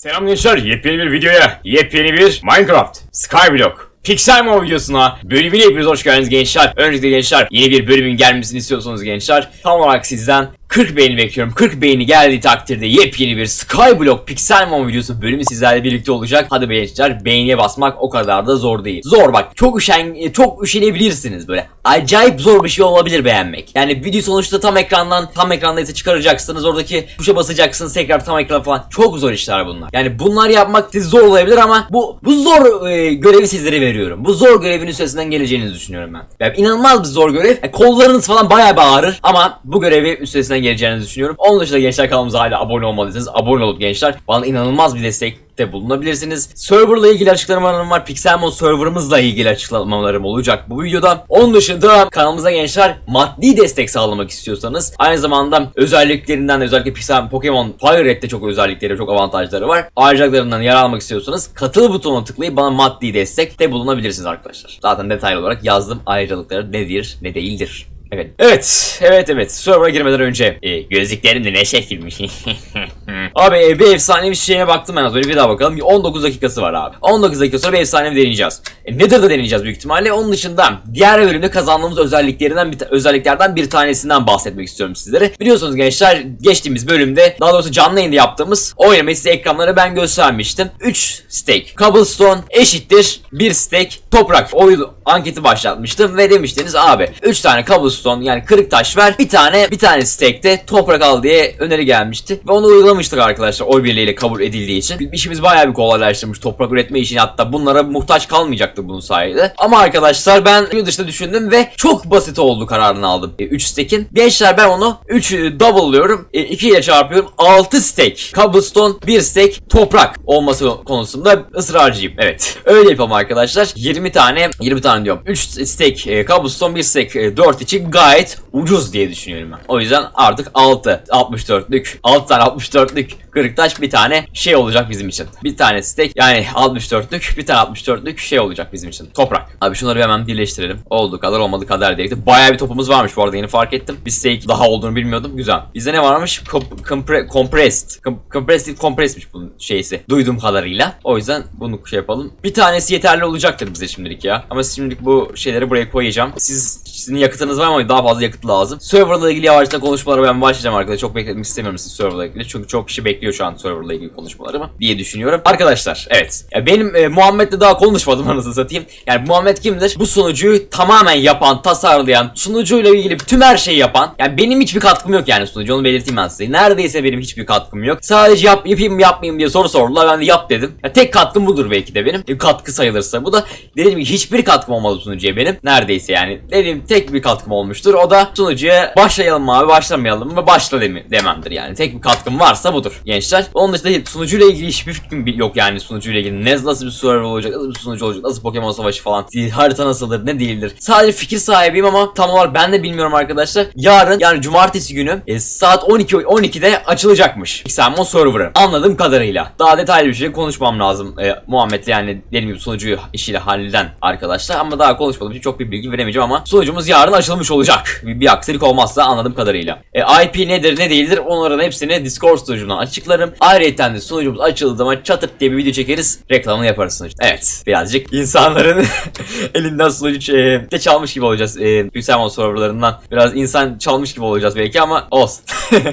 Selam gençler, yepyeni bir videoya, yepyeni bir Minecraft, Skyblock, Pixelmon videosuna bölümüne hepiniz hoş geldiniz gençler. Öncelikle gençler yeni bir bölümün gelmesini istiyorsanız gençler tam olarak sizden 40 beğeni bekliyorum. 40 beğeni geldiği takdirde yepyeni bir Skyblock Pixelmon videosu bölümü sizlerle birlikte olacak. Hadi be gençler beğeniye basmak o kadar da zor değil. Zor bak çok üşen çok üşenebilirsiniz böyle. Acayip zor bir şey olabilir beğenmek. Yani video sonuçta tam ekrandan tam ekrandaysa çıkaracaksınız. Oradaki tuşa basacaksınız tekrar tam ekran falan. Çok zor işler bunlar. Yani bunlar yapmak siz zor olabilir ama bu bu zor e, görevi sizlere veriyorum. Bu zor görevin üstesinden geleceğinizi düşünüyorum ben. Yani inanılmaz bir zor görev. Yani kollarınız falan bayağı bir ağrır ama bu görevi üstesinden geleceğinizi düşünüyorum. Onun dışında gençler kanalımıza hala abone olmadıysanız abone olup gençler bana inanılmaz bir destekte bulunabilirsiniz. Serverla ilgili açıklamalarım var. Pixelmon serverımızla ilgili açıklamalarım olacak bu videoda. Onun dışında kanalımıza gençler maddi destek sağlamak istiyorsanız aynı zamanda özelliklerinden de özellikle Pixelmon Pokemon Fire Red'de çok özellikleri, çok avantajları var. Ayrıcalıklarından yer almak istiyorsanız katıl butonuna tıklayıp bana maddi destekte bulunabilirsiniz arkadaşlar. Zaten detaylı olarak yazdım ayrıcalıkları nedir ne değildir. Evet. Evet. Evet evet. Server'a girmeden önce e, gözlüklerim de ne şekilmiş. abi bir efsanevi şeyine baktım ben az önce bir daha bakalım. Bir 19 dakikası var abi. 19 dakika sonra bir efsanevi deneyeceğiz. E, Nether'da deneyeceğiz büyük ihtimalle. Onun dışında diğer bölümde kazandığımız özelliklerinden bir özelliklerden bir tanesinden bahsetmek istiyorum sizlere. Biliyorsunuz gençler geçtiğimiz bölümde daha doğrusu canlı yayında yaptığımız oynamayı size ekranlara ben göstermiştim. 3 steak cobblestone eşittir 1 steak toprak. Oyun anketi başlatmıştım ve demiştiniz abi 3 tane cobblestone yani kırık taş ver bir tane bir tane steak'te toprak al diye öneri gelmişti ve onu uygulamıştık arkadaşlar oy birliğiyle kabul edildiği için. İşimiz bayağı bir kolaylaştırmış toprak üretme işini hatta bunlara muhtaç kalmayacaktı bunun sayede. Ama arkadaşlar ben yurt dışında düşündüm ve çok basit oldu kararını aldım. 3 steak'in. Gençler ben onu 3 double'lıyorum. 2 ile çarpıyorum. 6 steak. Cobblestone 1 steak toprak olması konusunda ısrarcıyım. Evet. Öyle yapalım arkadaşlar. 20 tane 20 tane diyorum. 3 steak e, cobblestone 1 steak e, 4 için gayet ucuz diye düşünüyorum ben. O yüzden artık 6 64'lük 6 tane 64'lük kırık taş bir tane şey olacak bizim için. Bir tane steak yani 64'lük bir tane 64'lük şey olacak bizim için. Toprak. Abi şunları bir hemen birleştirelim. Oldu kadar olmadı kadar diye. Bayağı bir topumuz varmış bu arada yeni fark ettim. Bir steak daha olduğunu bilmiyordum. Güzel. Bizde ne varmış? Comp- compre- compressed. Com- compressed değil, compressedmiş bunun şeysi. Duyduğum kadarıyla. O yüzden bunu şey yapalım. Bir tanesi yeterli olacaktır bize şimdilik ya. Ama şimdilik bu şeyleri buraya koyacağım. Siz sizin yakıtınız var ama daha fazla yakıt lazım. Serverla ilgili yavaştan konuşmalara ben başlayacağım arkadaşlar. Çok bekletmek istemiyorum siz serverla ilgili. Çünkü çok kişi bekliyor şu an serverla ilgili konuşmalarımı diye düşünüyorum. Arkadaşlar evet. Ya benim e, Muhammed'le daha konuşmadım anasını satayım. Yani Muhammed kimdir? Bu sunucuyu tamamen yapan, tasarlayan, sunucuyla ilgili tüm her şeyi yapan. Yani benim hiçbir katkım yok yani sunucu onu belirteyim ben size. Neredeyse benim hiçbir katkım yok. Sadece yap, yapayım yapmayayım diye soru sordular. Ben de yap dedim. Ya tek katkım budur belki de benim. E, katkı sayılırsa. Bu da dediğim gibi hiçbir katkım olmadı sunucuya benim. Neredeyse yani. Dediğim tek bir katkım olmuştur. O da sunucuya başlayalım mı abi başlamayalım mı başla demi- dememdir yani. Tek bir katkım varsa budur gençler. Onun dışında sunucuyla ilgili hiçbir fikrim yok yani sunucuyla ilgili. Ne, nasıl bir server olacak, nasıl bir sunucu olacak, nasıl Pokemon savaşı falan. Harita nasıldır, ne değildir. Sadece fikir sahibiyim ama tam olarak ben de bilmiyorum arkadaşlar. Yarın yani cumartesi günü e, saat 12 12'de açılacakmış. Pixelmon server'ı. Anladığım kadarıyla. Daha detaylı bir şey konuşmam lazım. E, Muhammed'le yani dediğim gibi sunucuyu işiyle halleden arkadaşlar. Ama daha konuşmadığım için çok bir bilgi veremeyeceğim ama sunucumuz yarın açılmış olacak. Bir, bir aksilik olmazsa anladığım kadarıyla. E, IP nedir ne değildir onların hepsini Discord sunucundan açıklarım. Ayrıca de sunucumuz açıldığı zaman çatırt diye bir video çekeriz. Reklamını yaparız sunucu. Evet birazcık insanların elinden sunucu e, çalmış gibi olacağız. E, Pixelmon serverlarından biraz insan çalmış gibi olacağız belki ama olsun.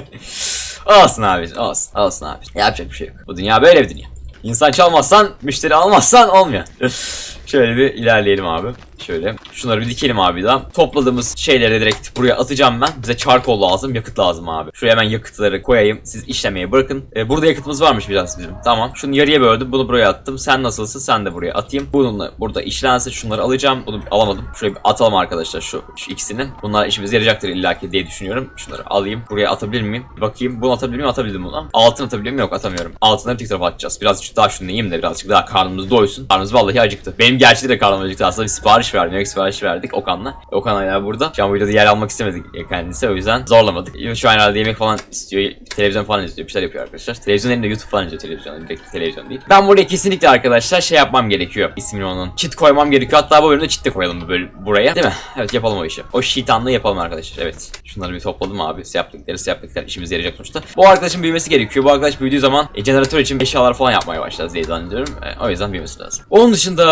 olsun abi olsun olsun abi. Yapacak bir şey yok. Bu dünya böyle bir dünya. İnsan çalmazsan, müşteri almazsan olmuyor. Şöyle bir ilerleyelim abi. Şöyle. Şunları bir dikelim abi daha. Topladığımız şeyleri direkt buraya atacağım ben. Bize çarkol lazım, yakıt lazım abi. Şuraya hemen yakıtları koyayım. Siz işlemeye bırakın. Ee, burada yakıtımız varmış biraz bizim. Tamam. Şunu yarıya böldüm. Bunu buraya attım. Sen nasılsın? Sen de buraya atayım. Bununla burada işlensin. Şunları alacağım. Bunu alamadım. Şuraya bir atalım arkadaşlar şu, şu ikisini. Bunlar işimize yarayacaktır illaki diye düşünüyorum. Şunları alayım. Buraya atabilir miyim? Bir bakayım. Bunu atabilir miyim? Atabildim bunu. Altın atabiliyor muyum? Yok atamıyorum. Altınları tek tarafa atacağız. Birazcık daha şunu yiyeyim de birazcık daha karnımız doysun. Karnımız vallahi acıktı. Benim gerçekten de karnım acıktı aslında. Bir sipariş sipariş verdim. Yemek siparişi verdik Okan'la. Okan hala burada. Şu an bu videoda yer almak istemedik kendisi o yüzden zorlamadık. Şu an herhalde yemek falan istiyor. Televizyon falan izliyor. Bir şeyler yapıyor arkadaşlar. Televizyon elinde YouTube falan izliyor televizyon. Direkt televizyon değil. Ben buraya kesinlikle arkadaşlar şey yapmam gerekiyor. İsmini onun. Çit koymam gerekiyor. Hatta bu bölümde çit de koyalım böyle buraya. Değil mi? Evet yapalım o işi. O şeytanlığı yapalım arkadaşlar. Evet. Şunları bir topladım abi. Yaptıkları yaptıkları işimize yarayacak sonuçta. Bu arkadaşın büyümesi gerekiyor. Bu arkadaş büyüdüğü zaman e, jeneratör için eşyalar falan yapmaya başlayacağız diye zannediyorum. E, o yüzden büyümesi lazım. Onun dışında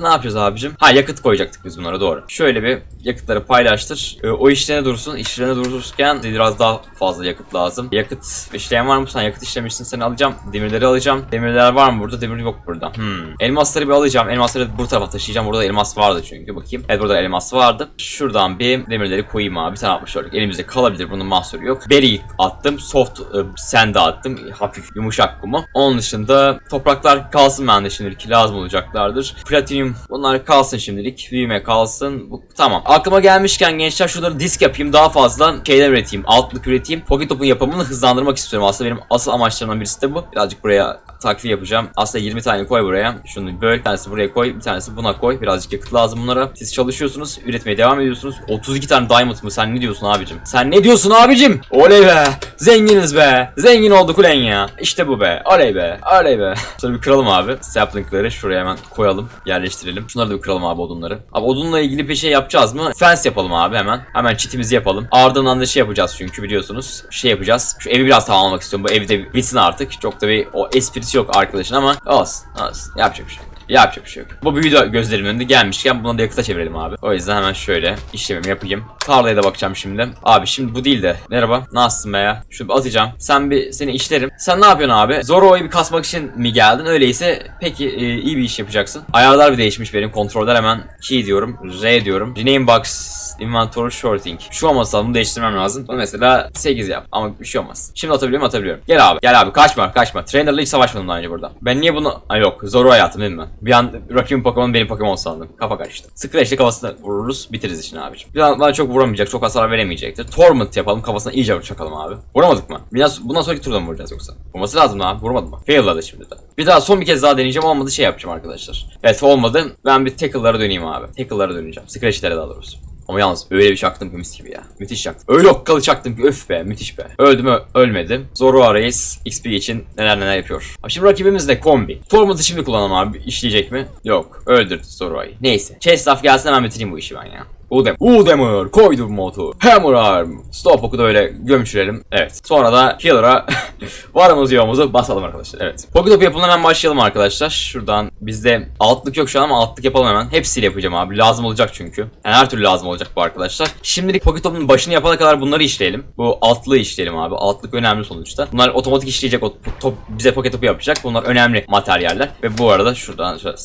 ne yapıyoruz abicim? Ha yakıt koyacaktık biz bunlara doğru. Şöyle bir yakıtları paylaştır. E, o işlerine dursun. İşlerine dururken biraz daha fazla yakıt lazım. Yakıt işleyen var mı? Sen yakıt işlemişsin seni alacağım. Demirleri alacağım. Demirler var mı burada? Demir yok burada. Hmm. Elmasları bir alacağım. Elmasları bu tarafa taşıyacağım. Burada elmas vardı çünkü. Bakayım. Evet burada elmas vardı. Şuradan bir demirleri koyayım abi. Bir tane atmış olduk. Elimizde kalabilir. Bunun mahsuru yok. Berry attım. Soft e, sand attım. Hafif yumuşak kumu. Onun dışında topraklar kalsın bende şimdilik. Lazım olacaklardır. Platinum bunlar kalsın şimdilik. Büyüme kalsın. Bu, tamam. Aklıma gelmişken gençler şunları disk yapayım. Daha fazla şeyler üreteyim. Altlık üreteyim. Pocket Top'un yapımını hızlandırmak istiyorum. Aslında benim asıl amaçlarımdan birisi de bu. Birazcık buraya takviye yapacağım. Aslında 20 tane koy buraya. Şunu böl. Bir tanesi buraya koy. Bir tanesi buna koy. Birazcık yakıt lazım bunlara. Siz çalışıyorsunuz. Üretmeye devam ediyorsunuz. 32 tane diamond mı? Sen ne diyorsun abicim? Sen ne diyorsun abicim? Oley be. Zenginiz be. Zengin olduk ulan ya. İşte bu be. Oley be. Oley be. Şöyle bir kıralım abi. Saplingleri şuraya hemen koyalım. Yerleştirelim. Şunları da bir kıralım abi odunları. Abi odunla ilgili bir şey yapacağız mı? Fence yapalım abi hemen. Hemen çitimizi yapalım. Ardından da şey yapacağız çünkü biliyorsunuz. Şey yapacağız. Şu evi biraz tamamlamak istiyorum. Bu evi de bitsin artık. Çok da bir o esprisi yok arkadaşın ama olsun. Olsun. Yapacak bir şey. Yapacak bir şey yok. Bu video gözlerimin önünde gelmişken bunu da yakıta çevirelim abi. O yüzden hemen şöyle işlemimi yapayım. Tarlaya da bakacağım şimdi. Abi şimdi bu değil de. Merhaba. Nasılsın be ya? Şunu bir atacağım. Sen bir seni işlerim. Sen ne yapıyorsun abi? Zoro'yu bir kasmak için mi geldin? Öyleyse peki e, iyi bir iş yapacaksın. Ayarlar bir değişmiş benim. Kontroller hemen key diyorum. R diyorum. Rename box Inventory shorting. Şu olmasa bunu değiştirmem lazım. Bunu mesela 8 yap ama bir şey olmaz. Şimdi atabiliyorum atabiliyorum. Gel abi gel abi kaçma kaçma. Trainer'la hiç savaşmadım daha önce burada. Ben niye bunu... Ha yok Zoro hayatım değil mi? Bir an rakibim Pokemon benim Pokemon sandım. Kafa karıştı. Scratch'le kafasına vururuz bitiririz işini abiciğim. Bir an bana çok vuramayacak çok hasar veremeyecektir. Torment yapalım kafasına iyice çakalım abi. Vuramadık mı? Biraz bundan sonraki turda mı vuracağız yoksa? Vurması lazım abi vurmadım mı? Fail'ladı şimdi de. Bir daha son bir kez daha deneyeceğim olmadı şey yapacağım arkadaşlar. Evet olmadı. Ben bir tackle'lara döneyim abi. Tackle'lara döneceğim. Scratch'lere daha doğrusu. Ama yalnız öyle bir çaktım ki mis gibi ya. Müthiş çaktım. Öyle okkalı çaktım ki öf be müthiş be. Öldü mü ölmedi. Zoro Reis XP için neler neler yapıyor. Abi şimdi rakibimiz de kombi. Torment'ı şimdi kullanalım abi. İşleyecek mi? Yok. Öldürdü Zoro'yu. Neyse. Chestaf gelsin hemen bitireyim bu işi ben ya. Udem. Udemir. Koydum modu. Hammer arm. Stop oku da öyle gömçürelim. Evet. Sonra da healer'a varımızı yoğumuzu basalım arkadaşlar. Evet. Pocket Top yapımına hemen başlayalım arkadaşlar. Şuradan bizde altlık yok şu an ama altlık yapalım hemen. Hepsiyle yapacağım abi. Lazım olacak çünkü. Yani her türlü lazım olacak bu arkadaşlar. Şimdilik Pocket Top'un başını yapana kadar bunları işleyelim. Bu altlığı işleyelim abi. Altlık önemli sonuçta. Bunlar otomatik işleyecek. O top bize Pocket Top'u yapacak. Bunlar önemli materyaller. Ve bu arada şuradan şöyle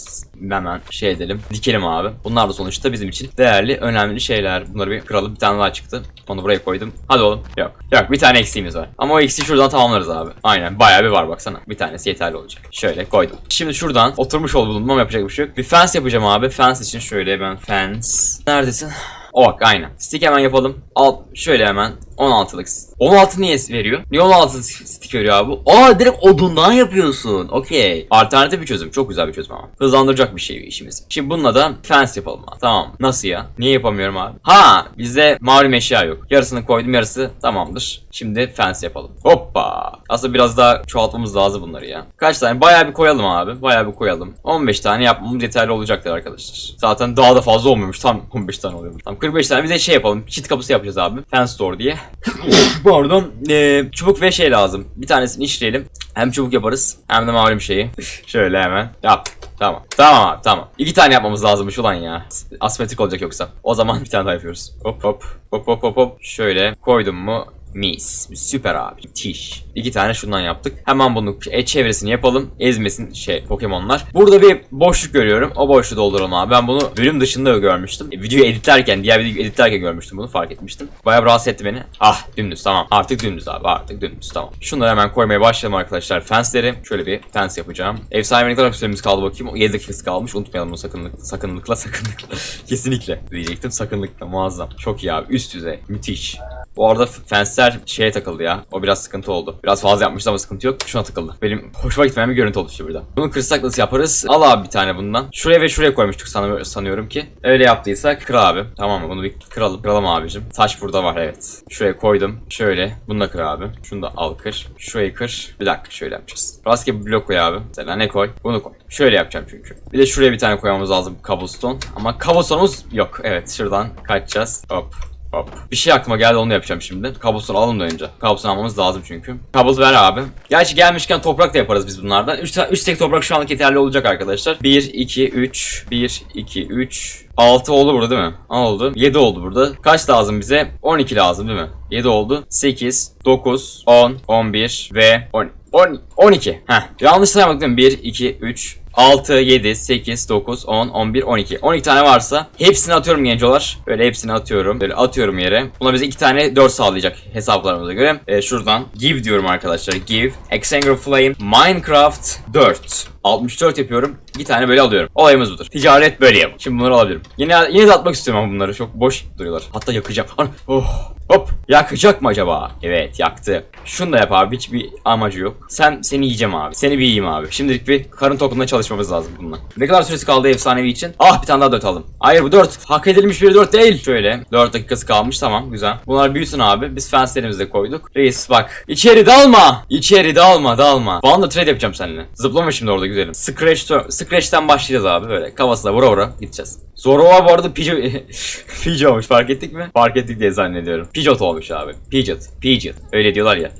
hemen şey edelim. Dikelim abi. Bunlar da sonuçta bizim için değerli, önemli şeyler. Bunları bir kıralım. Bir tane daha çıktı. Onu buraya koydum. Hadi oğlum. Yok. Yok bir tane eksiğimiz var. Ama o eksiği şuradan tamamlarız abi. Aynen. Bayağı bir var baksana. Bir tanesi yeterli olacak. Şöyle koydum. Şimdi şuradan oturmuş ol bulunmam yapacak bir şey yok. Bir fence yapacağım abi. Fence için şöyle ben fence. Neredesin? O bak aynen. Stick hemen yapalım. Al şöyle hemen 16'lık. 16 niye veriyor? Niye 16 stick veriyor abi? Aa direkt odundan yapıyorsun. Okey. Alternatif bir çözüm. Çok güzel bir çözüm ama. Hızlandıracak bir şey işimiz. Şimdi bununla da fence yapalım abi. Tamam. Nasıl ya? Niye yapamıyorum abi? Ha bizde malum eşya yok. Yarısını koydum yarısı tamamdır. Şimdi fence yapalım. Hoppa. Aslında biraz daha çoğaltmamız lazım bunları ya. Kaç tane? Bayağı bir koyalım abi. Bayağı bir koyalım. 15 tane yapmamız yeterli olacaktır arkadaşlar. Zaten daha da fazla olmuyormuş. Tam 15 tane oluyormuş. Tam 45 tane bir de şey yapalım. Çit kapısı yapacağız abi. Fence store diye. Pardon. Ee, çubuk ve şey lazım. Bir tanesini işleyelim. Hem çubuk yaparız hem de malum şeyi. Şöyle hemen. Yap. Tamam. Tamam abi tamam. İki tane yapmamız lazımmış ulan ya. Asimetrik olacak yoksa. O zaman bir tane daha yapıyoruz. Hop hop. Hop hop hop hop. Şöyle koydum mu Mis. Süper abi. Müthiş. İki tane şundan yaptık. Hemen bunu e, çevresini yapalım. Ezmesin şey Pokemon'lar. Burada bir boşluk görüyorum. O boşluğu dolduralım abi. Ben bunu bölüm dışında görmüştüm. E, videoyu editlerken, diğer videoyu editlerken görmüştüm bunu. Fark etmiştim. Bayağı rahatsız etti beni. Ah dümdüz tamam. Artık dümdüz abi. Artık dümdüz tamam. Şunları hemen koymaya başlayalım arkadaşlar. Fence'leri. Şöyle bir fence yapacağım. Ne kadar süremiz kaldı bakayım. 7 dakikası kalmış. Unutmayalım bunu sakınlıkla. Sakınlıkla sakınlıkla. Kesinlikle diyecektim. Sakınlıkla muazzam. Çok iyi abi. Üst düzey. Müthiş. Bu arada fensler şeye takıldı ya. O biraz sıkıntı oldu. Biraz fazla yapmıştı ama sıkıntı yok. Şuna takıldı. Benim hoşuma gitmeyen bir görüntü oluştu burada. Bunu kırsak nasıl yaparız? Al abi bir tane bundan. Şuraya ve şuraya koymuştuk sanı- sanıyorum ki. Öyle yaptıysak kır abi. Tamam mı? Bunu bir kıralım. Kıralım abicim. Taş burada var evet. Şuraya koydum. Şöyle. Bunu da kır abi. Şunu da al kır. Şurayı kır. Bir dakika şöyle yapacağız. Rastgele bir blok koy abi. Mesela ne koy? Bunu koy. Şöyle yapacağım çünkü. Bir de şuraya bir tane koymamız lazım cobblestone. Ama cobblestone'umuz yok. Evet şuradan kaçacağız. Hop. Hop. Bir şey aklıma geldi onu yapacağım şimdi. Cobblestone alalım da önce. Cobblestone almamız lazım çünkü. Cobble ver abi. Gerçi gelmişken toprak da yaparız biz bunlardan. 3 3 tek toprak şu anlık yeterli olacak arkadaşlar. 1 2 3 1 2 3 6 oldu burada değil mi? Oldu? 7 oldu burada. Kaç lazım bize? 12 lazım değil mi? 7 oldu. 8 9 10 11 ve 10 10 12. Heh. Yanlış saymadık değil mi? 1 2 3 6, 7, 8, 9, 10, 11, 12. 12 tane varsa hepsini atıyorum gencolar. Böyle hepsini atıyorum. Böyle atıyorum yere. Buna bize 2 tane 4 sağlayacak hesaplarımıza göre. Ee, şuradan give diyorum arkadaşlar. Give. Exanger Flame. Minecraft 4. 64 yapıyorum. Bir tane böyle alıyorum. Olayımız budur. Ticaret böyle yap. Şimdi bunları alabilirim. Yine yine de atmak istiyorum ama bunları. Çok boş duruyorlar. Hatta yakacağım. Ana, Oh. Hop. Yakacak mı acaba? Evet yaktı. Şunu da yap abi. Hiçbir amacı yok. Sen seni yiyeceğim abi. Seni bir yiyeyim abi. Şimdilik bir karın tokluğunda çalışmamız lazım bununla. Ne kadar süresi kaldı efsanevi için? Ah bir tane daha 4 aldım. Hayır bu 4. Hak edilmiş bir 4 değil. Şöyle 4 dakikası kalmış tamam güzel. Bunlar büyüsün abi. Biz fenslerimizi koyduk. Reis bak. İçeri dalma. İçeri dalma dalma. Bana trade yapacağım seninle. Zıplama şimdi orada güzelim. Scratch, Scratch'ten başlayacağız abi böyle. Kafasına vura vura gideceğiz. Zorova bu arada Pijo... Pijo olmuş fark ettik mi? Fark ettik diye zannediyorum. Pidgeot olmuş abi. Pidgeot. Pidgeot. Öyle diyorlar ya.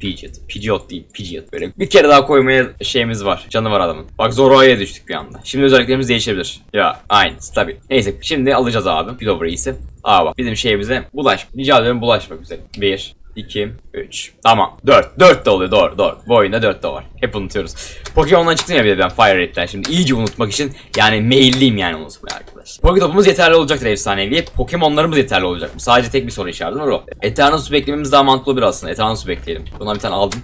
Pidgeot. Pidgeot değil. Pidgeot. Böyle bir kere daha koymaya şeyimiz var. Canı var adamın. Bak Zorova'ya düştük bir anda. Şimdi özelliklerimiz değişebilir. Ya aynı. Stabil. Neyse şimdi alacağız abi. Pillow Reis'i. Aa bak bizim şeyimize bulaş. Rica ederim bulaşmak üzere. 1, 2, 3. Tamam. 4. 4 de oluyor. Doğru doğru. Bu oyunda 4 de var. Hep unutuyoruz. Pokemon'dan çıktım ya bir de ben Fire Rate'den. Şimdi iyice unutmak için yani meyilliyim yani unutmaya arkadaşlar. Poketop'umuz yeterli olacaktır efsaneviye. Pokemon'larımız yeterli olacak mı? Sadece tek bir soru işareti var o. Eternus beklememiz daha mantıklı bir aslında. Eternus bekleyelim. Bundan bir tane aldım.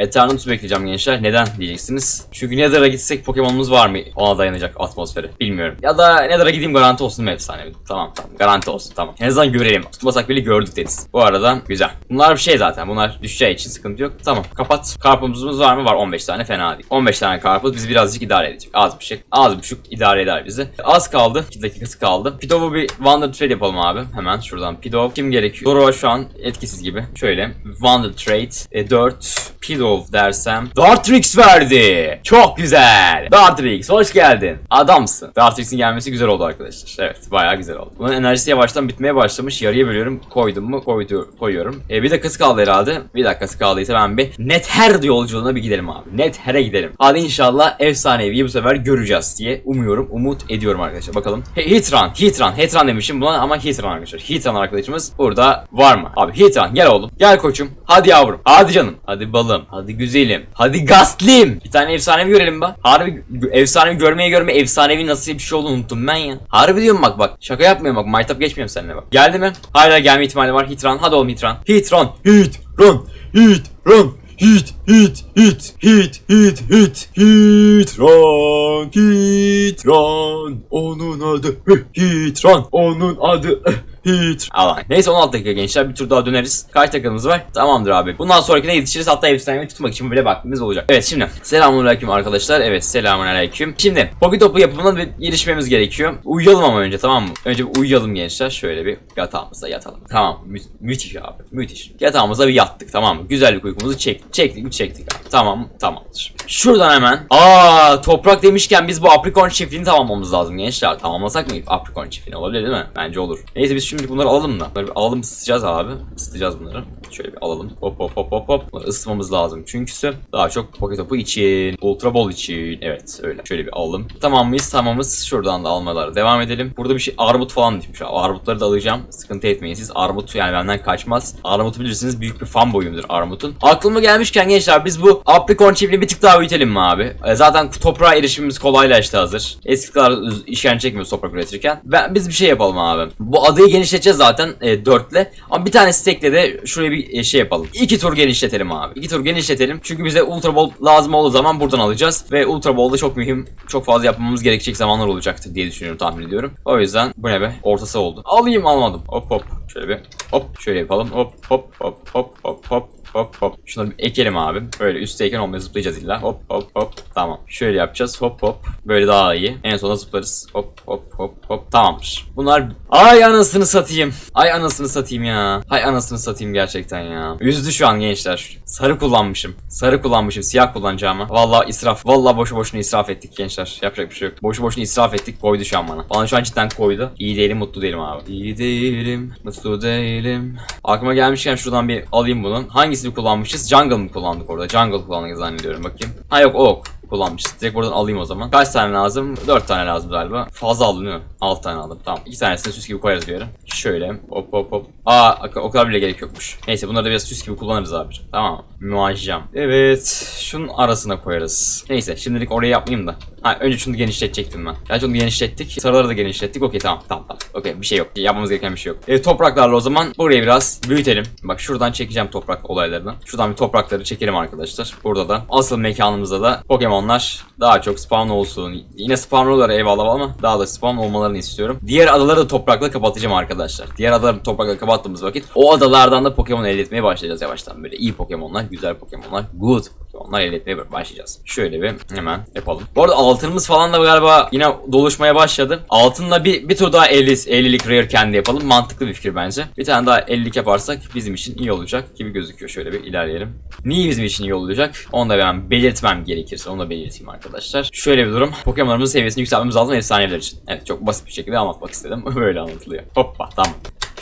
Eternus bekleyeceğim gençler. Neden diyeceksiniz? Çünkü Nether'a gitsek Pokemon'umuz var mı ona dayanacak atmosferi? Bilmiyorum. Ya da Nether'a gideyim garanti olsun mu efsanevi? Tamam tamam garanti olsun tamam. En azından görelim. Tutmasak bile gördük deriz. Bu arada güzel. Bunlar bir şey zaten. Bunlar düşeceği için sıkıntı yok. Tamam kapat. Karpuzumuz var mı? Var 15 tane fena değil. 15 tane karpuz biz birazcık idare edecek. Az bir şey. Az şey idare eder bizi. Az kaldı. 2 dakikası kaldı. Pidov'u bir Wonder Trade yapalım abi. Hemen şuradan Pidov. Kim gerekiyor? Doro şu an etkisiz gibi. Şöyle. Wonder Trade. E, 4. Pidov dersem. Dartrix verdi. Çok güzel. Dartrix hoş geldin. Adamsın. Dartrix'in gelmesi güzel oldu arkadaşlar. Evet bayağı güzel oldu. Bunun enerjisi yavaştan bitmeye başlamış. Yarıya bölüyorum. Koydum mu koydu, koyuyorum. E, bir dakikası kaldı herhalde. Bir dakikası kaldıysa ben bir Nether yolculuğuna bir gidelim abi. Nether'e gidelim. Hadi inşallah efsanevi bu sefer göreceğiz diye umuyorum. Umut ediyorum arkadaşlar. Bakalım. He, Hitran. Hitran. Hitran demişim buna ama Hitran arkadaşlar. Hitran arkadaşımız burada var mı? Abi Hitran gel oğlum. Gel koçum. Hadi yavrum. Hadi canım. Hadi balım. Hadi güzelim. Hadi gastlim. Bir tane efsanevi görelim bak. Harbi efsanevi görmeye görme efsanevi nasıl bir şey olduğunu unuttum ben ya. Harbi diyorum bak bak. Şaka yapmıyorum bak. Maytap geçmiyorum seninle bak. Geldi mi? Hala gelme ihtimali var. Hitran. Hadi oğlum Hitran. Hitran. Hitran. Hitran. Hit, hit, hit, hit, hit, hit, Hitran, Hitran, onun adı Hitran, onun adı Hit. Allah. Neyse 16 dakika gençler bir tur daha döneriz. Kaç dakikamız var? Tamamdır abi. Bundan sonrakine yetişiriz. Hatta efsanevi tutmak için bile vaktimiz olacak. Evet şimdi. Selamünaleyküm arkadaşlar. Evet selamünaleyküm. Şimdi Poketopu yapımına bir girişmemiz gerekiyor. Uyuyalım ama önce tamam mı? Önce bir uyuyalım gençler. Şöyle bir yatağımızda yatalım. Tamam. Mü- müthiş abi. Müthiş. Yatağımıza bir yattık tamam mı? Güzellik uykumuzu çektik. Çektik çektik abi. Tamam tamamdır. Şuradan hemen. Aa toprak demişken biz bu aprikon çiftliğini tamamlamamız lazım gençler. Tamamlasak mı aprikon çiftliğini? Olabilir değil mi? Bence olur. Neyse biz şimdi bunları alalım da. Bir alalım ısıtacağız abi. Isıtacağız bunları. Şöyle bir alalım. Hop hop hop hop hop. Bunları ısıtmamız lazım. Çünkü daha çok poket topu için. Ultra ball için. Evet öyle. Şöyle bir alalım. Tamam mıyız? Tamamız. Şuradan da almalara devam edelim. Burada bir şey armut falan düşmüş. Armutları da alacağım. Sıkıntı etmeyin siz. Armut yani benden kaçmaz. Armut'u bilirsiniz büyük bir fan boyumdur Armut'un. Aklıma gelmişken gençler biz bu aprikon çiftliğini bir tık daha büyütelim mi abi? E, zaten toprağa erişimimiz kolaylaştı hazır. Eski kadar işkence çekmiyoruz toprak üretirken. Ben, biz bir şey yapalım abi. Bu adayı genişleteceğiz zaten e, dörtle. Ama bir tane stekle de şuraya bir e, şey yapalım. İki tur genişletelim abi. İki tur genişletelim. Çünkü bize Ultra Ball lazım olduğu zaman buradan alacağız. Ve Ultra Ball'da çok mühim, çok fazla yapmamız gerekecek zamanlar olacaktır diye düşünüyorum tahmin ediyorum. O yüzden bu ne be? Ortası oldu. Alayım almadım. Hop hop. Şöyle bir hop şöyle yapalım. Hop hop hop hop hop hop hop hop. Şunları bir ekelim abi. Böyle üstteyken olmaya zıplayacağız illa. Hop hop hop. Tamam. Şöyle yapacağız. Hop hop. Böyle daha iyi. En sona zıplarız. Hop hop hop hop. Tamamdır. Bunlar ay anasını satayım. Ay anasını satayım ya. Ay anasını satayım gerçekten ya. Üzdü şu an gençler. Sarı kullanmışım. Sarı kullanmışım. Siyah kullanacağım ama. Vallahi israf. Vallahi boşu boşuna israf ettik gençler. Yapacak bir şey yok. Boşu boşuna israf ettik. Koydu şu an bana. Bana şu an cidden koydu. İyi değilim, mutlu değilim abi. İyi değilim, mutlu değilim. Aklıma gelmişken şuradan bir alayım bunun. Hangisini kullanmışız? Jungle mı kullandık orada? Jungle kullandık zannediyorum bakayım. Ha yok Oak kullanmışız. Direkt buradan alayım o zaman. Kaç tane lazım? 4 tane lazım galiba. Fazla aldım değil mi? 6 tane aldım. Tamam. 2 tanesini süs gibi koyarız bir yere. Şöyle. Hop hop hop. Aa o kadar bile gerek yokmuş. Neyse bunları da biraz süs gibi kullanırız abicim. Tamam. Muazzam. Evet. Şunun arasına koyarız. Neyse şimdilik oraya yapmayayım da. Ha önce şunu genişletecektim ben. Gerçi onu genişlettik. Sarıları da genişlettik. Okey tamam tamam tamam. Okey bir şey yok. Yapmamız gereken bir şey yok. E, topraklarla o zaman burayı biraz büyütelim. Bak şuradan çekeceğim toprak olaylarını. Şuradan bir toprakları çekelim arkadaşlar. Burada da asıl mekanımızda da Pokemon'lar daha çok spawn olsun. Yine spawn oluyorlar eyvallah ama daha da spawn olmalarını istiyorum. Diğer adaları da toprakla kapatacağım arkadaşlar. Diğer adaları toprakla kapattığımız vakit o adalardan da Pokemon elde etmeye başlayacağız yavaştan. Böyle iyi Pokemon'lar, güzel Pokemon'lar, good Pokemon'lar elde başlayacağız. Şöyle bir hemen yapalım. Bu arada altınımız falan da galiba yine doluşmaya başladı. Altınla bir, bir tur daha 50, 50'lik rare kendi yapalım. Mantıklı bir fikir bence. Bir tane daha 50'lik yaparsak bizim için iyi olacak gibi gözüküyor. Şöyle bir ilerleyelim. Niye bizim için iyi olacak? Onu da ben belirtmem gerekirse. Onu da belirteyim arkadaşlar. Şöyle bir durum. Pokemon'ımızın seviyesini yükseltmemiz lazım efsaneler için. Evet çok basit bir şekilde anlatmak istedim. Böyle anlatılıyor. Hoppa tamam.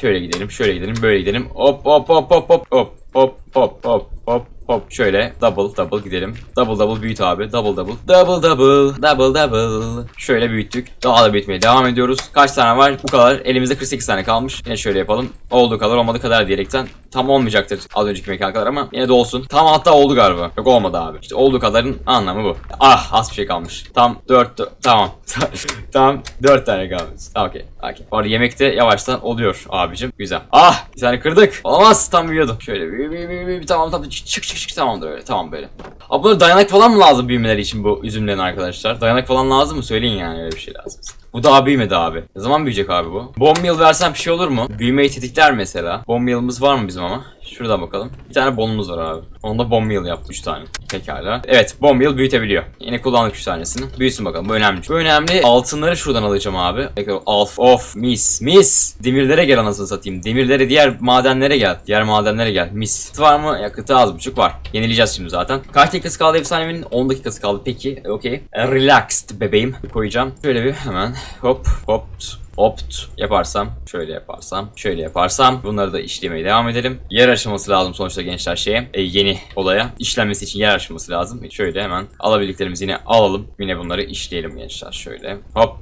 Şöyle gidelim, şöyle gidelim, böyle gidelim. Hop hop hop hop hop hop hop hop hop hop hop şöyle double double gidelim. Double double büyüt abi. Double double. Double double. Double double. Şöyle büyüttük. Daha da büyütmeye devam ediyoruz. Kaç tane var? Bu kadar. Elimizde 48 tane kalmış. Yine şöyle yapalım. Olduğu kadar olmadığı kadar diyerekten tam olmayacaktır az önceki mekan kadar ama yine de olsun. Tam hatta oldu galiba. Yok olmadı abi. İşte olduğu kadarın anlamı bu. Ah az bir şey kalmış. Tam 4 tamam. tam 4 tane kalmış. Tamam okey. Okey. Bu arada yemekte yavaştan oluyor abicim. Güzel. Ah bir tane kırdık. Olmaz tam büyüyordu. Şöyle bir, tamam tamam çık çık çık tamamdır öyle. Tamam böyle. Abi bunlara dayanak falan mı lazım büyümeleri için bu üzümlerin arkadaşlar? Dayanak falan lazım mı? Söyleyin yani öyle bir şey lazım. Bu daha büyümedi abi. Ne zaman büyüyecek abi bu? Bomb meal versem bir şey olur mu? Büyümeyi tetikler mesela. Bomb meal'ımız var mı bizim ama? Şuradan bakalım. Bir tane bonumuz var abi. Onda bomb meal yaptı 3 tane. Pekala. Evet bomb meal büyütebiliyor. Yine kullandık 3 tanesini. Büyüsün bakalım bu önemli. Bu önemli. Altınları şuradan alacağım abi. Alf of mis mis. Demirlere gel anasını satayım. Demirlere diğer madenlere gel. Diğer madenlere gel. Mis. Var mı? Yakıtı az buçuk var. Yenileyeceğiz şimdi zaten. Kaç dakikası kaldı efsanemin? 10 dakikası kaldı. Peki. Okey. Relaxed bebeğim. Koyacağım. Şöyle bir hemen hop hop opt yaparsam, şöyle yaparsam, şöyle yaparsam bunları da işlemeye devam edelim. Yer aşaması lazım sonuçta gençler şeye, e, yeni olaya. işlenmesi için yer aşaması lazım. Şöyle hemen alabildiklerimizi yine alalım. Yine bunları işleyelim gençler şöyle. Hop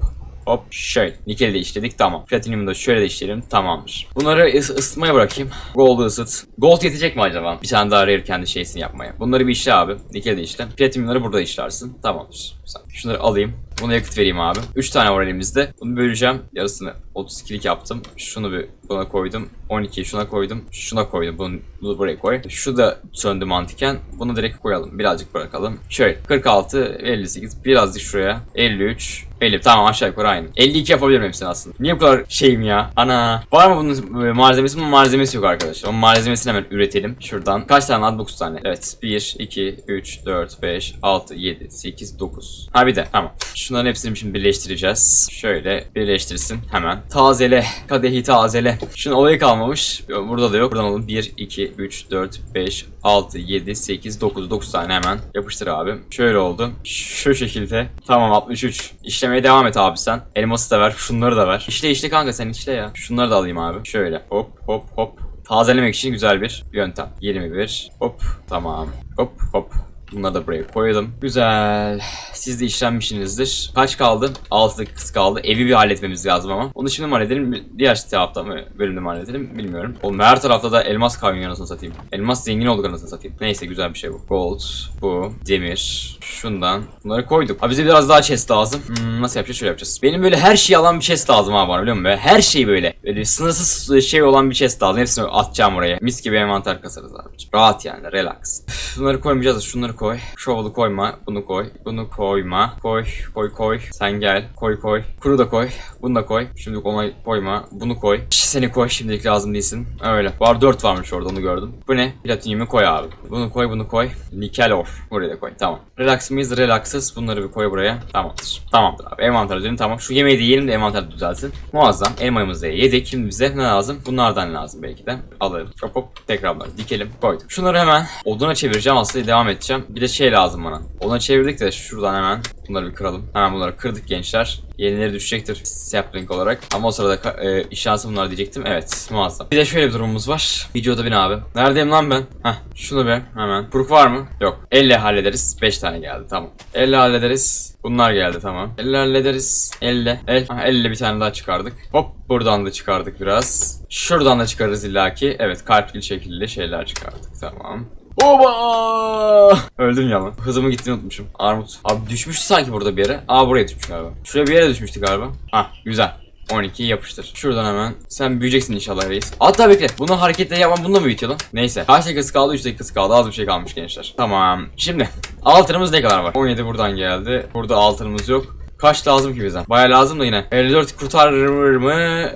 Hop şöyle. Nikeli de işledik tamam. Platinum'u da şöyle de işleyelim tamamdır. Bunları ıs ısıtmaya bırakayım. Gold'u ısıt. Gold yetecek mi acaba? Bir tane daha rare kendi şeysini yapmaya. Bunları bir işle abi. Nikeli de işle. Platinum'ları burada işlersin. Tamamdır. Şunları alayım. Buna yakıt vereyim abi. 3 tane var elimizde. Bunu böleceğim. Yarısını 32'lik yaptım. Şunu bir buna koydum. 12'yi şuna koydum. Şuna koydum. Bunu, bunu buraya koy. Şu da söndü mantıken. Bunu direkt koyalım. Birazcık bırakalım. Şöyle 46, 58. Birazcık şuraya. 53, 50. Tamam aşağı yukarı aynı. 52 yapabilirim hepsini aslında. Niye bu kadar şeyim ya? Ana. Var mı bunun e, malzemesi? Bunun malzemesi yok arkadaşlar. Onun malzemesini hemen üretelim. Şuradan. Kaç tane var? 9 tane. Evet. 1, 2, 3, 4, 5, 6, 7, 8, 9. Ha bir de. Tamam. Şunların hepsini şimdi birleştireceğiz. Şöyle birleştirsin hemen. Tazele. Kadehi tazele. Şunun olayı kalmamış. Burada da yok. Buradan alalım. 1, 2, 3, 4, 5, 6, 7, 8, 9. 9 tane hemen. Yapıştır abi. Şöyle oldu. Şu şekilde. Tamam 63. İşlemeye devam et abi sen. Elması da ver. Şunları da ver. İşle işle kanka sen işle ya. Şunları da alayım abi. Şöyle. Hop hop hop. Tazelemek için güzel bir yöntem. 21. Hop. Tamam. Hop hop. Bunları da buraya koyalım. Güzel. Siz de işlenmişsinizdir. Kaç kaldı? 6 dakikası kaldı. Evi bir halletmemiz lazım ama. Onu şimdi mi halledelim? Diğer tarafta mı? Bölümde mi halledelim? Bilmiyorum. Oğlum her tarafta da elmas kaynıyor anasını satayım. Elmas zengin olduk anasını satayım. Neyse güzel bir şey bu. Gold. Bu. Demir. Şundan. Bunları koyduk. Abi bize biraz daha chest lazım. Hmm, nasıl yapacağız? Şöyle yapacağız. Benim böyle her şeyi alan bir chest lazım abi bana biliyor musun? Böyle her şey böyle. Böyle sınırsız şey olan bir chest lazım. Hepsini atacağım oraya. Mis gibi envanter kasarız abi. Rahat yani. Relax. Bunları koymayacağız şunları koy. Shovel'ı koyma. Bunu koy. Bunu koyma. Koy. Koy koy. Sen gel. Koy koy. Kuru da koy. Bunu da koy. Şimdilik ona koyma. Bunu koy. Seni koy. Şimdilik lazım değilsin. Öyle. Var 4 varmış orada onu gördüm. Bu ne? Platinyumu koy abi. Bunu koy bunu koy. Nikel or. Buraya da koy. Tamam. Relax mıyız? Relaxız. Bunları bir koy buraya. Tamamdır. Tamamdır abi. Envanter düzelim. Tamam. Şu yemeği de yiyelim de envanter düzelsin. Muazzam. Elmayımızı da yedik. Şimdi bize ne lazım? Bunlardan lazım belki de. Alalım. Hop hop. Tekrar bunları dikelim. Koyduk. Şunları hemen oduna çevireceğim. Aslında devam edeceğim. Bir de şey lazım bana. Oduna çevirdik de şuradan hemen bunları bir kıralım. Hemen bunları kırdık gençler. Yenileri düşecektir sapling olarak. Ama o sırada e, iş şansı bunlar diyecektim. Evet muazzam. Bir de şöyle bir durumumuz var. Videoda bin abi. Neredeyim lan ben? Heh şunu bir hemen. Kuruk var mı? Yok. Elle hallederiz. 5 tane geldi tamam. Elle hallederiz. Bunlar geldi tamam. Elle hallederiz. Elle. El. Ha, elle bir tane daha çıkardık. Hop buradan da çıkardık biraz. Şuradan da çıkarırız illaki. Evet kalpli şekilli şeyler çıkardık. Tamam. Oba! Öldüm ya. Hızımı gittiğini unutmuşum. Armut. Abi düşmüştü sanki burada bir yere. Aa buraya düşmüş galiba. Şuraya bir yere düşmüştü galiba. Ah güzel. 12'yi yapıştır. Şuradan hemen. Sen büyüyeceksin inşallah reis. Hatta bekle. Bunu hareketle yapmam bunu da mı büyütüyor lan? Neyse. Kaç dakikası kaldı? 3 dakikası kaldı. Az bir şey kalmış gençler. Tamam. Şimdi. Altınımız ne kadar var? 17 buradan geldi. Burada altınımız yok. Kaç lazım ki bize? Baya lazım da yine. 54 kurtarır mı?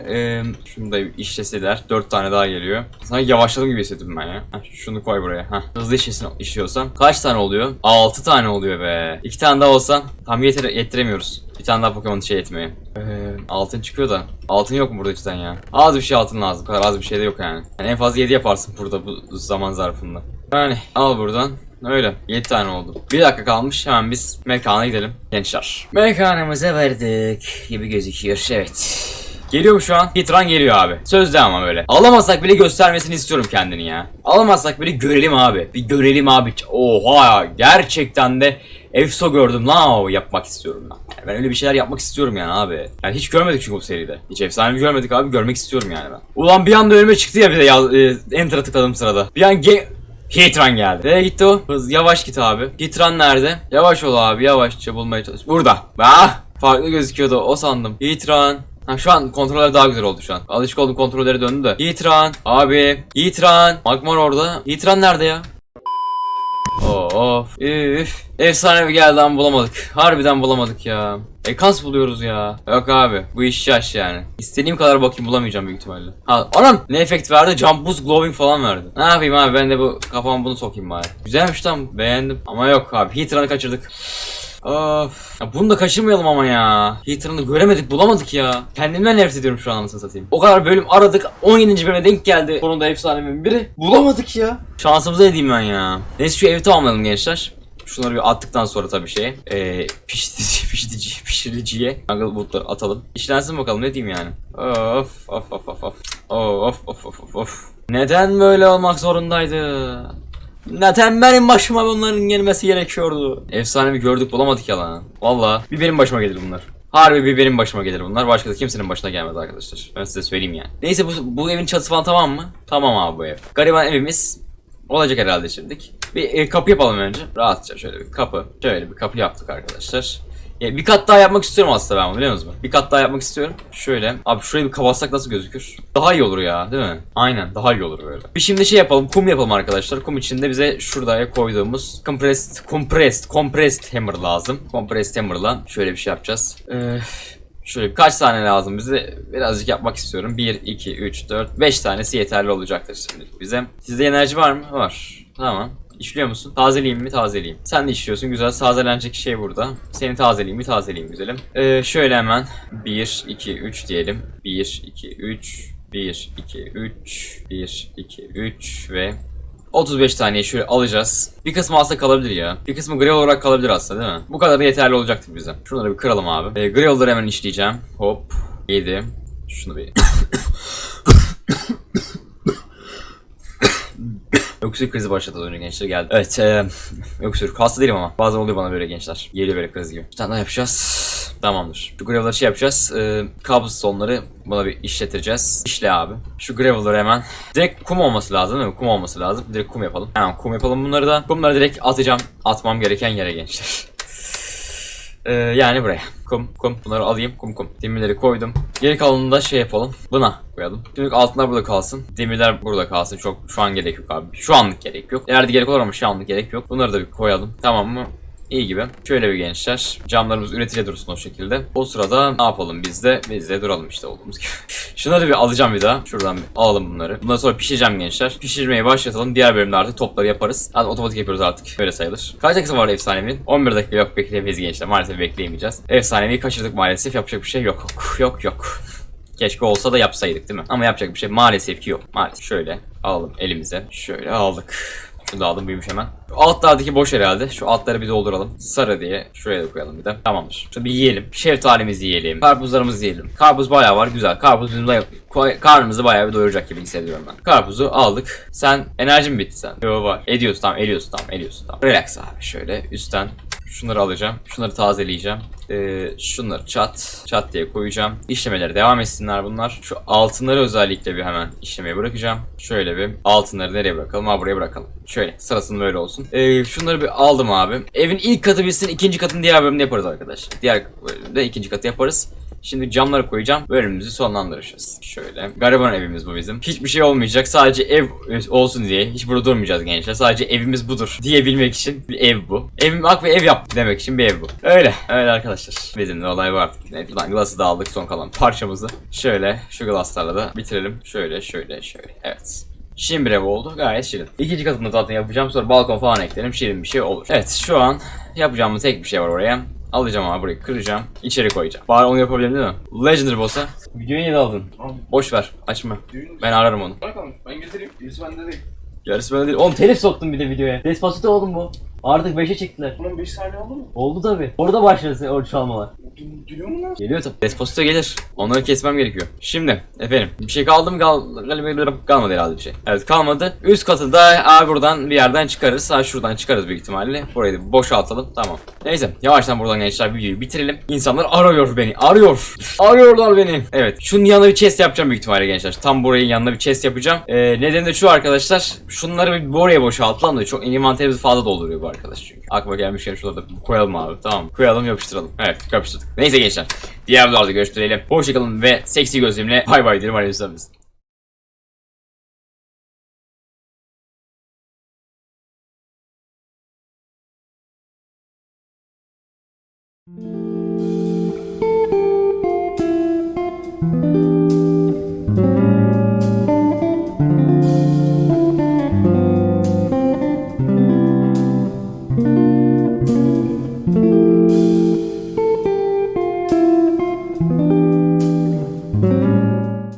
Ee, şunu da işleseler. 4 tane daha geliyor. Sanki yavaşladım gibi hissettim ben ya. Heh, şunu koy buraya. Heh. Hızlı işlesin işliyorsam. Kaç tane oluyor? 6 tane oluyor be. 2 tane daha olsa tam yeter yettiremiyoruz. Bir tane daha Pokemon şey etmeye. Ee, altın çıkıyor da. Altın yok mu burada cidden ya? Az bir şey altın lazım. Bu kadar az bir şey de yok yani. yani en fazla 7 yaparsın burada bu zaman zarfında. Yani al buradan. Öyle. 7 tane oldu. Bir dakika kalmış. Hemen biz mekana gidelim. Gençler. Mekanımıza vardık gibi gözüküyor. Evet. Geliyor mu şu an? Hitran geliyor abi. Sözde ama böyle. Alamazsak bile göstermesini istiyorum kendini ya. Alamazsak bile görelim abi. Bir görelim abi. Oha gerçekten de Efso gördüm lan o yapmak istiyorum ben. Yani ben öyle bir şeyler yapmak istiyorum yani abi. Yani hiç görmedik çünkü bu seride. Hiç efsane görmedik abi görmek istiyorum yani ben. Ulan bir anda önüme çıktı ya bir de ya, e, enter'a tıkladım sırada. Bir an ge Hitran geldi. Nereye gitti o? Hız yavaş git abi. Hitran nerede? Yavaş ol abi yavaşça bulmaya çalış. Burada. Ah! Farklı gözüküyordu o sandım. Hitran. Ha şu an kontroller daha güzel oldu şu an. Alışık oldum kontrolleri döndü de. Hitran. Abi. Hitran. Magmar orada. Hitran nerede ya? Of. Üf. Efsane bir geldi ama bulamadık. Harbiden bulamadık ya. Ekans buluyoruz ya. Yok abi. Bu iş yaş yani. İstediğim kadar bakayım bulamayacağım büyük ihtimalle. Ha anam ne efekt verdi? Jump boost glowing falan verdi. Ne yapayım abi ben de bu kafama bunu sokayım bari. Güzelmiş tam beğendim. Ama yok abi. Heater'ını kaçırdık. Of. Ya bunu da kaçırmayalım ama ya. Heater'ını göremedik bulamadık ya. Kendimden nefret ediyorum şu an anasını satayım. O kadar bölüm aradık. 17. bölüme denk geldi. Sonunda efsanemin biri. Bulamadık ya. Şansımıza edeyim ben ya. Neyse şu evi tamamlayalım gençler. Şunları bir attıktan sonra tabii şey ee, pişirici, pişirici, pişiriciye Jungle Wood'ları atalım. İşlensin bakalım ne diyeyim yani. Of of of of. Of of of of of. Neden böyle olmak zorundaydı? Neden benim başıma bunların gelmesi gerekiyordu? Efsane bir gördük bulamadık ya lan. Valla bir benim başıma gelir bunlar. Harbi bir benim başıma gelir bunlar. Başka da kimsenin başına gelmez arkadaşlar. Ben size söyleyeyim yani. Neyse bu, bu evin çatısı falan tamam mı? Tamam abi bu ev. Gariban evimiz olacak herhalde şimdilik. Bir e, kapı yapalım önce. Rahatça şöyle bir kapı. Şöyle bir kapı yaptık arkadaşlar. Ya bir kat daha yapmak istiyorum aslında ben biliyor musunuz? Bir kat daha yapmak istiyorum. Şöyle. Abi şurayı bir kapatsak nasıl gözükür? Daha iyi olur ya değil mi? Aynen daha iyi olur böyle. Bir şimdi şey yapalım. Kum yapalım arkadaşlar. Kum içinde bize şuraya koyduğumuz compressed, compressed, compressed hammer lazım. Compressed hammer'la şöyle bir şey yapacağız. Ee, Şöyle kaç tane lazım bize? Birazcık yapmak istiyorum. 1, 2, 3, 4, 5 tanesi yeterli olacaktır şimdilik bize. Sizde enerji var mı? Var. Tamam. İşliyor musun? Tazeleyeyim mi? Tazeleyeyim. Sen de işliyorsun. Güzel. Tazelenecek şey burada. Seni tazeleyeyim mi? Tazeleyeyim güzelim. Ee, şöyle hemen. 1, 2, 3 diyelim. 1, 2, 3. 1, 2, 3. 1, 2, 3 ve 35 taneyi şöyle alacağız. Bir kısmı aslında kalabilir ya. Bir kısmı gravel olarak kalabilir aslında değil mi? Bu kadar da yeterli olacaktır bize. Şunları bir kıralım abi. Ee, gravel'ları hemen işleyeceğim. Hop. 7. Şunu bir... Öksürük krizi başladı az önce gençler geldi. Evet e, öksürük. Hasta değilim ama. Bazen oluyor bana böyle gençler. Geliyor böyle kriz gibi. Bir tane daha yapacağız. Tamamdır. Şu gravel'ları şey yapacağız. E, cobblestone'ları buna bir işletireceğiz. İşle abi. Şu gravel'ları hemen. Direkt kum olması lazım değil mi? Kum olması lazım. Direkt kum yapalım. Hemen kum yapalım bunları da. Kumları direkt atacağım. Atmam gereken yere gençler. Ee, yani buraya. Kum, kum. Bunları alayım. Kum, kum. Demirleri koydum. Geri kalanını da şey yapalım. Buna koyalım. Şimdi altınlar burada kalsın. Demirler burada kalsın. Çok şu an gerek yok abi. Şu anlık gerek yok. İleride gerek olur ama şu anlık gerek yok. Bunları da bir koyalım. Tamam mı? İyi gibi. Şöyle bir gençler. Camlarımız üretici dursun o şekilde. O sırada ne yapalım biz de? Biz de duralım işte olduğumuz gibi. Şunları bir alacağım bir daha. Şuradan bir alalım bunları. Bundan sonra pişireceğim gençler. Pişirmeye başlatalım. Diğer bölümde artık topları yaparız. Hadi otomatik yapıyoruz artık. Böyle sayılır. Kaç dakika var efsanemin? 11 dakika yok bekleyemeyiz gençler. Maalesef bekleyemeyeceğiz. Efsanevi kaçırdık maalesef. Yapacak bir şey yok. Yok yok. Keşke olsa da yapsaydık değil mi? Ama yapacak bir şey maalesef ki yok. Maalesef. Şöyle alalım elimize. Şöyle aldık. Şunu da aldım büyümüş hemen. Altlardaki boş herhalde. Şu altları bir dolduralım. Sarı diye şuraya da koyalım bir de. Tamamdır. Şunu bir yiyelim. Şeftalimizi yiyelim. Karpuzlarımızı yiyelim. Karpuz bayağı var güzel. Karpuz bizim karnımızı bayağı bir doyuracak gibi hissediyorum ben. Karpuzu aldık. Sen enerjin bitti sen. Yo var. Ediyorsun tamam ediyorsun tamam ediyorsun tamam. Relax abi şöyle üstten Şunları alacağım. Şunları tazeleyeceğim. Ee, şunları çat çat diye koyacağım. İşlemeleri devam etsinler bunlar. Şu altınları özellikle bir hemen işlemeye bırakacağım. Şöyle bir altınları nereye bırakalım? Ha buraya bırakalım. Şöyle sırasını böyle olsun. Ee, şunları bir aldım abi. Evin ilk katı bitsin. ikinci katını diğer bölümde yaparız arkadaşlar. Diğer bölümde ikinci katı yaparız. Şimdi camları koyacağım. Bölümümüzü sonlandıracağız. Şöyle. Gariban evimiz bu bizim. Hiçbir şey olmayacak. Sadece ev olsun diye. Hiç burada durmayacağız gençler. Sadece evimiz budur diyebilmek için bir ev bu. Evim bak ve ev yaptık demek için bir ev bu. Öyle. Öyle arkadaşlar. Bizim de olay var. Evet, buradan glass'ı da aldık son kalan parçamızı. Şöyle şu glass'larla da bitirelim. Şöyle şöyle şöyle. Evet. Şirin bir ev oldu. Gayet şirin. İkinci katını zaten yapacağım. Sonra balkon falan eklerim. Şirin bir şey olur. Evet şu an yapacağımız tek bir şey var oraya. Alacağım abi burayı kıracağım. içeri koyacağım. Bari onu yapabilirim değil mi? Legendary boss'a. Videoyu yeni aldın. Tamam. Boş ver. Açma. Ben ararım onu. Bakalım ben getireyim. Birisi bende değil. Yarısı bende değil. Oğlum telif soktum bir de videoya. Despacito oğlum bu. Artık 5'e çektiler. Bunun 5 saniye oldu mu? Oldu tabi. Orada başladı o çalmalar. Duyuyor mu lan? Geliyor tabi. Despacito gelir. Onları kesmem gerekiyor. Şimdi efendim bir şey kaldı mı kal galiba kalmadı herhalde bir şey. Evet kalmadı. Üst katı da abi buradan bir yerden çıkarız. Ha şuradan çıkarız büyük ihtimalle. Burayı da boşaltalım. Tamam. Neyse yavaştan buradan gençler videoyu bitirelim. İnsanlar arıyor beni. Arıyor. Arıyorlar beni. Evet. Şunun yanına bir chest yapacağım büyük ihtimalle gençler. Tam burayın yanına bir chest yapacağım. Ee, nedeni de şu arkadaşlar. Şunları bir buraya boşaltalım da çok envanterimizi fazla dolduruyor bu arkadaş çünkü. Aklıma gelmişken şurada da koyalım abi. Tamam. Koyalım yapıştıralım. Evet yapıştırdık. Neyse gençler. Diğer videolarda görüşmek dileğiyle. Hoşçakalın ve seksi gözlüğümle bay bay diyelim. Aleykümselam.